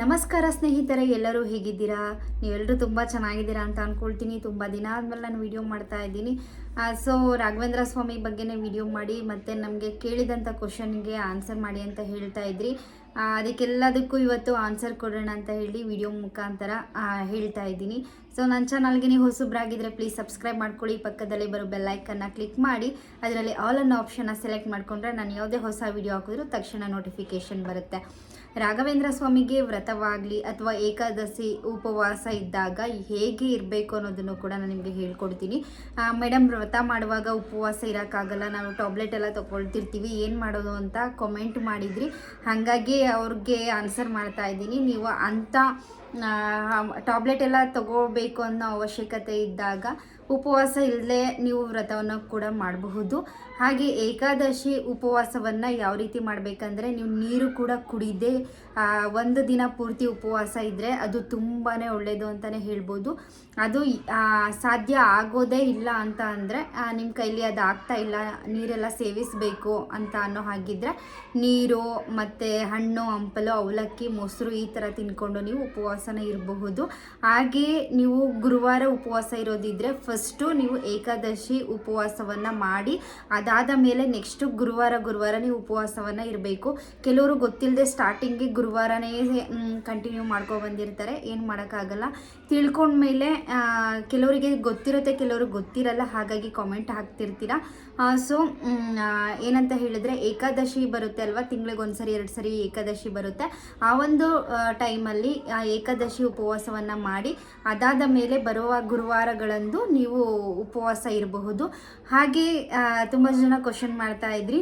ನಮಸ್ಕಾರ ಸ್ನೇಹಿತರೆ, ಎಲ್ಲರೂ ಹೇಗಿದ್ದೀರಾ? ನೀವೆಲ್ಲರೂ ತುಂಬ ಚೆನ್ನಾಗಿದ್ದೀರಾ ಅಂತ ಅಂದ್ಕೊಳ್ತೀನಿ ತುಂಬ ದಿನ ಆದಮೇಲೆ ನಾನು ವಿಡಿಯೋ ಮಾಡ್ತಾ ಇದ್ದೀನಿ. ಸೊ ರಾಘವೇಂದ್ರ ಸ್ವಾಮಿ ಬಗ್ಗೆನೇ ವಿಡಿಯೋ ಮಾಡಿ, ಮತ್ತು ನಮಗೆ ಕೇಳಿದಂಥ ಕ್ವಶನ್ಗೆ ಆನ್ಸರ್ ಮಾಡಿ ಅಂತ ಹೇಳ್ತಾ ಇದ್ರಿ. ಅದಕ್ಕೆಲ್ಲದಕ್ಕೂ ಇವತ್ತು ಆನ್ಸರ್ ಕೊಡೋಣ ಅಂತ ಹೇಳಿ ವಿಡಿಯೋ ಮುಖಾಂತರ ಹೇಳ್ತಾ ಇದ್ದೀನಿ. ಸೊ ನನ್ನ ಚಾನಲ್ಗೆ ನೀವು ಹೊಸಬ್ರಾಗಿದ್ದರೆ ಪ್ಲೀಸ್ ಸಬ್ಸ್ಕ್ರೈಬ್ ಮಾಡ್ಕೊಳ್ಳಿ. ಪಕ್ಕದಲ್ಲಿ ಬರೋ ಬೆಲ್ಲೈಕನ್ನ ಕ್ಲಿಕ್ ಮಾಡಿ. ಅದರಲ್ಲಿ ಆಲ್ ಅನ್ನೋ ಆಪ್ಷನ್ನ ಸೆಲೆಕ್ಟ್ ಮಾಡಿಕೊಂಡ್ರೆ ನಾನು ಯಾವುದೇ ಹೊಸ ವಿಡಿಯೋ ಹಾಕಿದ್ರು ತಕ್ಷಣ ನೋಟಿಫಿಕೇಷನ್ ಬರುತ್ತೆ. ರಾಘವೇಂದ್ರ ಸ್ವಾಮಿಗೆ ವ್ರತವಾಗಲಿ ಅಥವಾ ಏಕಾದಶಿ ಉಪವಾಸ ಇದ್ದಾಗ ಹೇಗೆ ಇರಬೇಕು ಅನ್ನೋದನ್ನು ಕೂಡ ನಾನು ನಿಮಗೆ ಹೇಳ್ಕೊಡ್ತೀನಿ. ಮೇಡಮ್ ವ್ರತ ಮಾಡುವಾಗ ಉಪವಾಸ ಇರೋಕ್ಕಾಗಲ್ಲ, ನಾವು ಟಾಬ್ಲೆಟ್ ಎಲ್ಲ ತೊಗೊಳ್ತಿರ್ತೀವಿ, ಏನು ಮಾಡೋದು ಅಂತ ಕಮೆಂಟ್ ಮಾಡಿದ್ರಿ. ಹಾಗಾಗಿ ಅವ್ರಿಗೆ ಆನ್ಸರ್ ಮಾಡ್ತಾ ಇದ್ದೀನಿ. ನೀವು ಅಂಥ ಟಾಬ್ಲೆಟ್ ಎಲ್ಲ ತಗೋಬೇಕು ಅನ್ನೋ ಅವಶ್ಯಕತೆ ಇದ್ದಾಗ ಉಪವಾಸ ಇಲ್ಲದೆ ನೀವು ವ್ರತವನ್ನು ಕೂಡ ಮಾಡಬಹುದು. ಹಾಗೆ ಏಕಾದಶಿ ಉಪವಾಸವನ್ನು ಯಾವ ರೀತಿ ಮಾಡಬೇಕಂದ್ರೆ ನೀವು ನೀರು ಕೂಡ ಕುಡಿದೇ ಒಂದು ದಿನ ಪೂರ್ತಿ ಉಪವಾಸ ಇದ್ದರೆ ಅದು ತುಂಬಾ ಒಳ್ಳೆಯದು ಅಂತಲೇ ಹೇಳ್ಬೋದು. ಅದು ಸಾಧ್ಯ ಆಗೋದೇ ಇಲ್ಲ ಅಂತ ಅಂದರೆ ನಿಮ್ಮ ಕೈಲಿ ಅದು ಆಗ್ತಾ ಇಲ್ಲ, ನೀರೆಲ್ಲ ಸೇವಿಸಬೇಕು ಅಂತ ಅನ್ನೋ ಹಾಗಿದ್ರೆ ನೀರು ಮತ್ತು ಹಣ್ಣು, ಹಂಪಲು, ಅವಲಕ್ಕಿ, ಮೊಸರು ಈ ಥರ ತಿನ್ಕೊಂಡು ನೀವು ಉಪವಾಸನ ಇರಬಹುದು. ಹಾಗೆ ನೀವು ಗುರುವಾರ ಉಪವಾಸ ಇರೋದಿದ್ರೆ ಫಸ್ಟು ನೀವು ಏಕಾದಶಿ ಉಪವಾಸವನ್ನು ಮಾಡಿ, ಅದಾದ ಮೇಲೆ ನೆಕ್ಸ್ಟು ಗುರುವಾರ ಗುರುವಾರ ನೀವು ಉಪವಾಸವನ್ನು ಇರಬೇಕು. ಕೆಲವರು ಗೊತ್ತಿಲ್ಲದೆ ಸ್ಟಾರ್ಟಿಂಗ್ಗೆ ಗುರುವಾರನೇ ಕಂಟಿನ್ಯೂ ಮಾಡ್ಕೊಂಡು ಬಂದಿರ್ತಾರೆ. ಏನು ಮಾಡೋಕ್ಕಾಗಲ್ಲ. ತಿಳ್ಕೊಂಡ್ಮೇಲೆ ಮೇಲೆ ಕೆಲವರಿಗೆ ಗೊತ್ತಿರುತ್ತೆ ಕೆಲವ್ರಿಗೆ ಗೊತ್ತಿರಲ್ಲ, ಹಾಗಾಗಿ ಕಾಮೆಂಟ್ ಹಾಕ್ತಿರ್ತೀರ. ಸೊ ಏನಂತ ಹೇಳಿದ್ರೆ ಏಕಾದಶಿ ಬರುತ್ತೆ ಅಲ್ವಾ? ತಿಂಗಳಿಗೆ ಒಂದ್ಸರಿ ಎರಡು ಸರಿ ಏಕಾದಶಿ ಬರುತ್ತೆ. ಆ ಒಂದು ಟೈಮಲ್ಲಿ ಆ ಏಕಾದಶಿ ಉಪವಾಸವನ್ನು ಮಾಡಿ ಅದಾದ ಮೇಲೆ ಬರುವ ಗುರುವಾರಗಳಂದು ನೀವು ಉಪವಾಸ ಇರಬಹುದು. ಹಾಗೆ ತುಂಬ ಜನ ಕ್ವಶನ್ ಮಾಡ್ತಾ ಇದ್ರಿ.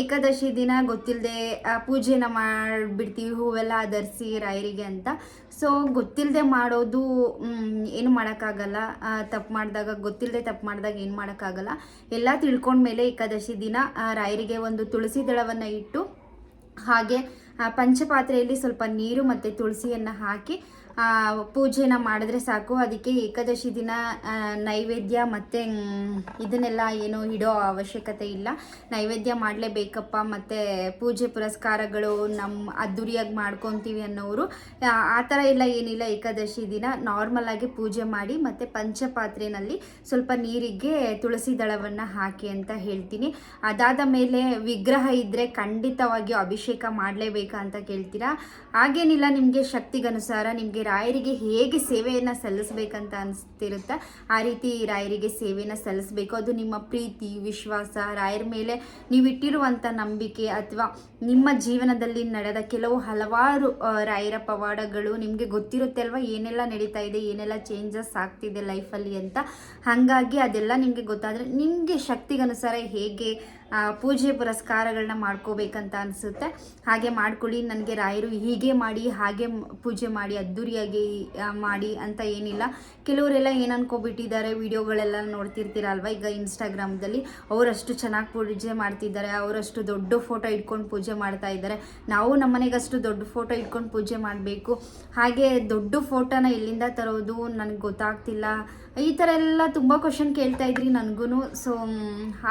ಏಕಾದಶಿ ದಿನ ಗೊತ್ತಿಲ್ಲದೆ ಪೂಜೆನ ಮಾಡಿಬಿಡ್ತೀವಿ, ಹೂವೆಲ್ಲ ಧರಿಸಿ ರಾಯರಿಗೆ ಅಂತ. ಸೊ ಗೊತ್ತಿಲ್ಲದೆ ಮಾಡೋದು ಏನು ಮಾಡೋಕ್ಕಾಗಲ್ಲ. ತಪ್ಪು ಮಾಡಿದಾಗ ಗೊತ್ತಿಲ್ಲದೆ ತಪ್ಪು ಮಾಡಿದಾಗ ಏನು ಮಾಡೋಕ್ಕಾಗಲ್ಲ. ಎಲ್ಲ ತಿಳ್ಕೊಂಡ್ಮೇಲೆ ಏಕಾದಶಿ ದಿನ ರಾಯರಿಗೆ ಒಂದು ತುಳಸಿ ದಳವನ್ನು ಇಟ್ಟು, ಹಾಗೆ ಪಂಚಪಾತ್ರೆಯಲ್ಲಿ ಸ್ವಲ್ಪ ನೀರು ಮತ್ತು ತುಳಸಿಯನ್ನು ಹಾಕಿ ಪೂಜೆನ ಮಾಡಿದ್ರೆ ಸಾಕು. ಅದಕ್ಕೆ ಏಕಾದಶಿ ದಿನ ನೈವೇದ್ಯ ಮತ್ತು ಇದನ್ನೆಲ್ಲ ಏನು ಇಡೋ ಅವಶ್ಯಕತೆ ಇಲ್ಲ. ನೈವೇದ್ಯ ಮಾಡಲೇಬೇಕಪ್ಪ. ಮತ್ತು ಪೂಜೆ ಪುರಸ್ಕಾರಗಳು ನಮ್ಮ ಅದ್ದೂರಿಯಾಗಿ ಮಾಡ್ಕೊತೀವಿ ಅನ್ನೋರು. ಆ ಥರ ಎಲ್ಲ ಏನಿಲ್ಲ. ಏಕಾದಶಿ ದಿನ ನಾರ್ಮಲ್ ಆಗಿ ಪೂಜೆ ಮಾಡಿ, ಮತ್ತು ಪಂಚಪಾತ್ರೆನಲ್ಲಿ ಸ್ವಲ್ಪ ನೀರಿಗೆ ತುಳಸಿ ದಳವನ್ನು ಹಾಕಿ ಅಂತ ಹೇಳ್ತೀನಿ. ಅದಾದ ಮೇಲೆ ವಿಗ್ರಹ ಇದ್ದರೆ ಖಂಡಿತವಾಗಿಯೂ ಅಭಿಷೇಕ ಮಾಡಲೇಬೇಕಾ ಅಂತ ಕೇಳ್ತೀರಾ? ಹಾಗೇನಿಲ್ಲ. ನಿಮಗೆ ಶಕ್ತಿಗನುಸಾರ ನಿಮಗೆ ರಾಯರಿಗೆ ಹೇಗೆ ಸೇವೆಯನ್ನು ಸಲ್ಲಿಸ್ಬೇಕಂತ ಅನಿಸ್ತಿರುತ್ತೆ, ಆ ರೀತಿ ರಾಯರಿಗೆ ಸೇವೆಯನ್ನು ಸಲ್ಲಿಸಬೇಕು. ಅದು ನಿಮ್ಮ ಪ್ರೀತಿ, ವಿಶ್ವಾಸ, ರಾಯರ ಮೇಲೆ ನೀವಿಟ್ಟಿರುವಂಥ ನಂಬಿಕೆ ಅಥವಾ ನಿಮ್ಮ ಜೀವನದಲ್ಲಿ ನಡೆದ ಕೆಲವು ಹಲವಾರು ರಾಯರ ಪವಾಡಗಳು ನಿಮಗೆ ಗೊತ್ತಿರುತ್ತೆ ಅಲ್ವಾ? ಏನೆಲ್ಲ ನಡೀತಾ ಇದೆ, ಏನೆಲ್ಲ ಚೇಂಜಸ್ ಆಗ್ತಿದೆ ಲೈಫಲ್ಲಿ ಅಂತ. ಹಾಗಾಗಿ ಅದೆಲ್ಲ ನಿಮಗೆ ಗೊತ್ತಾದರೆ ನಿಮಗೆ ಶಕ್ತಿಗನುಸಾರ ಹೇಗೆ ಪೂಜೆ ಪುರಸ್ಕಾರಗಳನ್ನ ಮಾಡ್ಕೋಬೇಕಂತ ಅನಿಸುತ್ತೆ. ಹಾಗೆ ಮಾಡ್ಕೊಳ್ಳಿ, ನನಗೆ ರಾಯರು ಹೀಗೆ ಮಾಡಿ, ಹಾಗೆ ಪೂಜೆ ಮಾಡಿ ಅದ್ದೂರಿಯಾಗಿ ಮಾಡಿ ಅಂತ ಏನಿಲ್ಲ. ಕೆಲವರೆಲ್ಲ ಏನು ಅನ್ಕೋಬಿಟ್ಟಿದ್ದಾರೆ, ವಿಡಿಯೋಗಳೆಲ್ಲ ನೋಡ್ತಿರ್ತೀರಲ್ವ? ಈಗ ಇನ್ಸ್ಟಾಗ್ರಾಮ್ದಲ್ಲಿ ಅವರಷ್ಟು ಚೆನ್ನಾಗಿ ಪೂಜೆ ಮಾಡ್ತಿದ್ದಾರೆ, ಅವರಷ್ಟು ದೊಡ್ಡ ಫೋಟೋ ಇಟ್ಕೊಂಡು ಪೂಜೆ ಮಾಡ್ತಾ ಇದ್ದಾರೆ. ನಾವು ನಮ್ಮನೆಗಷ್ಟು ದೊಡ್ಡ ಫೋಟೋ ಇಟ್ಕೊಂಡು ಪೂಜೆ ಮಾಡಬೇಕು. ಹಾಗೆ ದೊಡ್ಡ ಫೋಟೋನ ಎಲ್ಲಿಂದ ತರೋದು ನನಗೆ ಗೊತ್ತಾಗ್ತಿಲ್ಲ. ಈ ಥರ ಎಲ್ಲ ತುಂಬ ಕ್ವಶನ್ ಕೇಳ್ತಾ ಇದ್ರಿ ನನಗೂ ಸೊ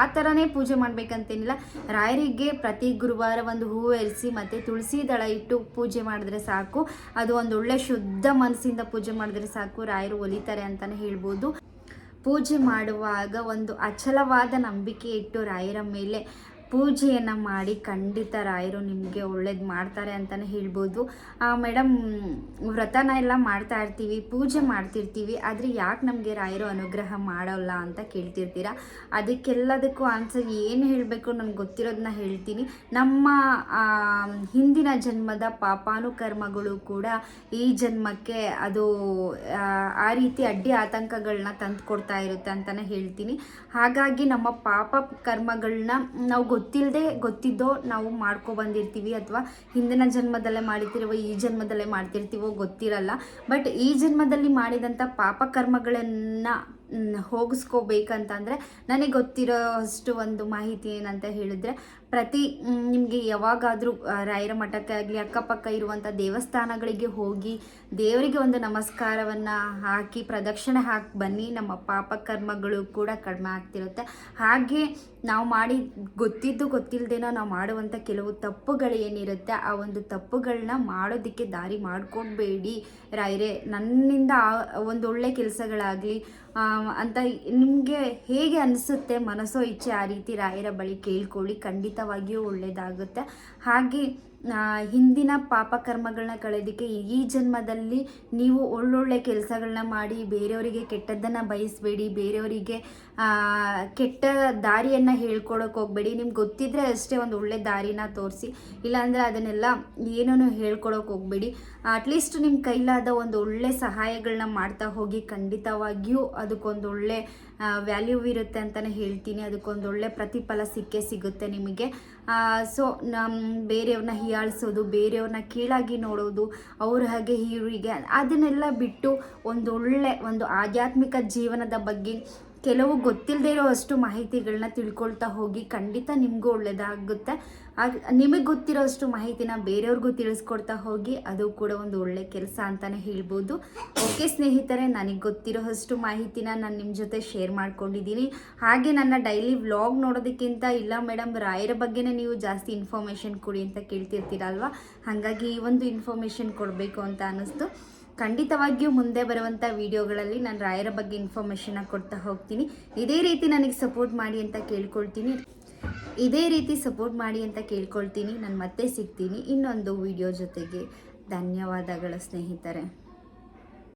ಆ ಥರನೇ ಪೂಜೆ ಮಾಡಬೇಕಂತೇನಿಲ್ಲ. ರಾಯರಿಗೆ ಪ್ರತಿ ಗುರುವಾರ ಒಂದು ಹೂವು ಎರಿಸಿ ಮತ್ತು ತುಳಸಿ ದಳ ಇಟ್ಟು ಪೂಜೆ ಮಾಡಿದ್ರೆ ಸಾಕು. ಅದು ಒಂದು ಒಳ್ಳೆ ಶುದ್ಧ ಮನಸ್ಸಿಂದ ಪೂಜೆ ಮಾಡಿದ್ರೆ ಸಾಕು. ರಾಯರು ಒಲಿತಾರೆ ಅಂತಲೇ ಹೇಳ್ಬೋದು. ಪೂಜೆ ಮಾಡುವಾಗ ಒಂದು ಅಚಲವಾದ ನಂಬಿಕೆ ಇಟ್ಟು ರಾಯರ ಮೇಲೆ ಪೂಜೆಯನ್ನು ಮಾಡಿ ಖಂಡಿತ ರಾಯರು ನಿಮಗೆ ಒಳ್ಳೇದು ಮಾಡ್ತಾರೆ ಅಂತಲೇ ಹೇಳ್ಬೋದು. ಮೇಡಮ್ ವ್ರತನ ಎಲ್ಲ ಮಾಡ್ತಾ ಇರ್ತೀವಿ ಪೂಜೆ ಮಾಡ್ತಿರ್ತೀವಿ ಆದರೆ ಯಾಕೆ ನಮಗೆ ರಾಯರು ಅನುಗ್ರಹ ಮಾಡೋಲ್ಲ ಅಂತ ಕೇಳ್ತಿರ್ತೀರ? ಅದಕ್ಕೆಲ್ಲದಕ್ಕೂ ಆನ್ಸರ್ ಏನು ಹೇಳಬೇಕು ನನಗೆ ಗೊತ್ತಿರೋದನ್ನ ಹೇಳ್ತೀನಿ. ನಮ್ಮ ಹಿಂದಿನ ಜನ್ಮದ ಪಾಪಾನುಕರ್ಮಗಳು ಕೂಡ ಈ ಜನ್ಮಕ್ಕೆ ಅದು ಆ, ರೀತಿ ಅಡ್ಡಿ ಆತಂಕಗಳನ್ನ ತಂದು ಕೊಡ್ತಾ ಇರುತ್ತೆ ಅಂತಲೇ ಹೇಳ್ತೀನಿ. ಹಾಗಾಗಿ ನಮ್ಮ ಪಾಪ ಕರ್ಮಗಳನ್ನ ನಾವು ಗೊತ್ತಿಲ್ಲದೆ ಗೊತ್ತಿದ್ದೋ ನಾವು ಮಾಡ್ಕೊ ಬಂದಿರ್ತೀವಿ ಅಥವಾ ಹಿಂದಿನ ಜನ್ಮದಲ್ಲೇ ಮಾಡಿರ್ತೀವೋ ಈ ಜನ್ಮದಲ್ಲೇ ಮಾಡ್ತಿರ್ತೀವೋ ಗೊತ್ತಿರಲ್ಲ. ಬಟ್ ಈ ಜನ್ಮದಲ್ಲಿ ಮಾಡಿದಂಥ ಪಾಪ ಕರ್ಮಗಳನ್ನು ಮ್, ಹೋಗಿಸ್ಕೋಬೇಕಂತಂದರೆ ನನಗೆ ಗೊತ್ತಿರೋ ಅಷ್ಟು ಒಂದು ಮಾಹಿತಿ ಏನಂತ ಹೇಳಿದ್ರೆ, ಪ್ರತಿ ನಿಮಗೆ ಯಾವಾಗಾದರೂ ರಾಯರ ಮಠಕ್ಕೆ ಆಗಲಿ ಅಕ್ಕಪಕ್ಕ ಇರುವಂಥ ದೇವಸ್ಥಾನಗಳಿಗೆ ಹೋಗಿ ದೇವರಿಗೆ ಒಂದು ನಮಸ್ಕಾರವನ್ನು ಹಾಕಿ ಪ್ರದಕ್ಷಿಣೆ ಹಾಕಿ ಬನ್ನಿ. ನಮ್ಮ ಪಾಪ ಕರ್ಮಗಳು ಕೂಡ ಕಡಿಮೆ ಆಗ್ತಿರುತ್ತೆ. ಹಾಗೆ ನಾವು ಮಾಡಿ, ಗೊತ್ತಿದ್ದು ಗೊತ್ತಿಲ್ಲದೇನೋ ನಾವು ಮಾಡುವಂಥ ಕೆಲವು ತಪ್ಪುಗಳು ಏನಿರುತ್ತೆ, ಆ ಒಂದು ತಪ್ಪುಗಳನ್ನ ಮಾಡೋದಕ್ಕೆ ದಾರಿ ಮಾಡ್ಕೊಡ್ಬೇಡಿ ರಾಯರೇ, ನನ್ನಿಂದ ಒಂದು ಒಳ್ಳೆ ಕೆಲಸಗಳಾಗಲಿ ಅಂತ ನಿಮಗೆ ಹೇಗೆ ಅನಿಸುತ್ತೆ? ಮನಸ್ಸೋ ಇಚ್ಛೆ ಆ ರೀತಿ ರಾಯರ ಬಳಿ ಕೇಳ್ಕೊಳ್ಳಿ. ಖಂಡಿತವಾಗಿಯೂ ಒಳ್ಳೆಯದಾಗುತ್ತೆ ಹಾಗೆ ಹಿಂದಿನ ಪಾಪಕರ್ಮಗಳನ್ನ ಕಳೆಯೋದಕ್ಕೆ ಈ ಜನ್ಮದಲ್ಲಿ ನೀವು ಒಳ್ಳೊಳ್ಳೆ ಕೆಲಸಗಳನ್ನ ಮಾಡಿ, ಬೇರೆಯವರಿಗೆ ಕೆಟ್ಟದ್ದನ್ನು ಬಯಸಬೇಡಿ, ಬೇರೆಯವರಿಗೆ ಕೆಟ್ಟ ದಾರಿಯನ್ನು ಹೇಳ್ಕೊಡೋಕೆ ಹೋಗಬೇಡಿ. ನಿಮ್ಗೆ ಗೊತ್ತಿದ್ರೆ ಅಷ್ಟೇ ಒಂದು ಒಳ್ಳೆ ದಾರಿನ ತೋರಿಸಿ. ಇಲ್ಲಾಂದರೆ ಅದನ್ನೆಲ್ಲ ಏನೂ ಹೇಳ್ಕೊಡೋಕೆ ಹೋಗಬೇಡಿ. ಅಟ್ಲೀಸ್ಟ್ ನಿಮ್ಮ ಕೈಲಾದ ಒಂದು ಒಳ್ಳೆ ಸಹಾಯಗಳನ್ನ ಮಾಡ್ತಾ ಹೋಗಿ ಖಂಡಿತವಾಗಿಯೂ ಅದಕ್ಕೊಂದು ಒಳ್ಳೆ ವ್ಯಾಲ್ಯೂ ಇರುತ್ತೆ ಅಂತಲೇ ಹೇಳ್ತೀನಿ. ಅದಕ್ಕೊಂದು ಒಳ್ಳೆ ಪ್ರತಿಫಲ ಸಿಕ್ಕೇ ಸಿಗುತ್ತೆ ನಿಮಗೆ. ಸೊ ನಮ್ಮ ಬೇರೆಯವ್ರನ್ನ ಹೀಯಾಳಿಸೋದು ಬೇರೆಯವ್ರನ್ನ ಕೀಳಾಗಿ ನೋಡೋದು, ಅವ್ರ ಹಾಗೆ ಇವರಿಗೆ ಅದನ್ನೆಲ್ಲ ಬಿಟ್ಟು ಒಂದೊಳ್ಳೆ, ಒಂದು ಆಧ್ಯಾತ್ಮಿಕ ಜೀವನದ ಬಗ್ಗೆ ಕೆಲವು ಗೊತ್ತಿಲ್ಲದೆ ಇರೋ ಅಷ್ಟು ಮಾಹಿತಿಗಳನ್ನ ತಿಳ್ಕೊಳ್ತಾ ಹೋಗಿ ಖಂಡಿತ ನಿಮಗೂ ಒಳ್ಳೆಯದಾಗುತ್ತೆ ನಿಮಗೆ ಗೊತ್ತಿರೋ ಅಷ್ಟು ಮಾಹಿತಿನ ಬೇರೆಯವ್ರಿಗೂ ತಿಳಿಸ್ಕೊಡ್ತಾ ಹೋಗಿ ಅದು ಕೂಡ ಒಂದು ಒಳ್ಳೆ ಕೆಲಸ ಅಂತಲೇ ಹೇಳ್ಬೋದು. ಓಕೆ ಸ್ನೇಹಿತರೆ, ನನಗೆ ಗೊತ್ತಿರೋ ಅಷ್ಟು ಮಾಹಿತಿನ ನಾನು ನಿಮ್ಮ ಜೊತೆ ಶೇರ್ ಮಾಡ್ಕೊಂಡಿದ್ದೀನಿ ಹಾಗೆ ನನ್ನ ಡೈಲಿ ವ್ಲಾಗ್ ನೋಡೋದಕ್ಕಿಂತ ಇಲ್ಲ ಮೇಡಮ್ ರಾಯರ ಬಗ್ಗೆನೇ ನೀವು ಜಾಸ್ತಿ ಇನ್ಫಾರ್ಮೇಷನ್ ಕೊಡಿ ಅಂತ ಕೇಳ್ತಿರ್ತೀರಲ್ವ? ಹಾಗಾಗಿ ಈ ಒಂದು ಇನ್ಫಾರ್ಮೇಷನ್ ಕೊಡಬೇಕು ಅಂತ ಅನ್ನಿಸ್ತು. ಖಂಡಿತವಾಗಿಯೂ ಮುಂದೆ ಬರುವಂಥ ವಿಡಿಯೋಗಳಲ್ಲಿ ನಾನು ರಾಯರ ಬಗ್ಗೆ ಇನ್ಫಾರ್ಮೇಷನ್ನ ಕೊಡ್ತಾ ಹೋಗ್ತೀನಿ. ಇದೇ ರೀತಿ ನನಗೆ ಸಪೋರ್ಟ್ ಮಾಡಿ ಅಂತ ಕೇಳ್ಕೊಳ್ತೀನಿ. ಇದೇ ರೀತಿ ಸಪೋರ್ಟ್ ಮಾಡಿ ಅಂತ ಕೇಳ್ಕೊಳ್ತೀನಿ. ನಾನು ಮತ್ತೆ ಸಿಗ್ತೀನಿ ಇನ್ನೊಂದು ವಿಡಿಯೋ ಜೊತೆಗೆ. ಧನ್ಯವಾದಗಳು ಸ್ನೇಹಿತರೆ.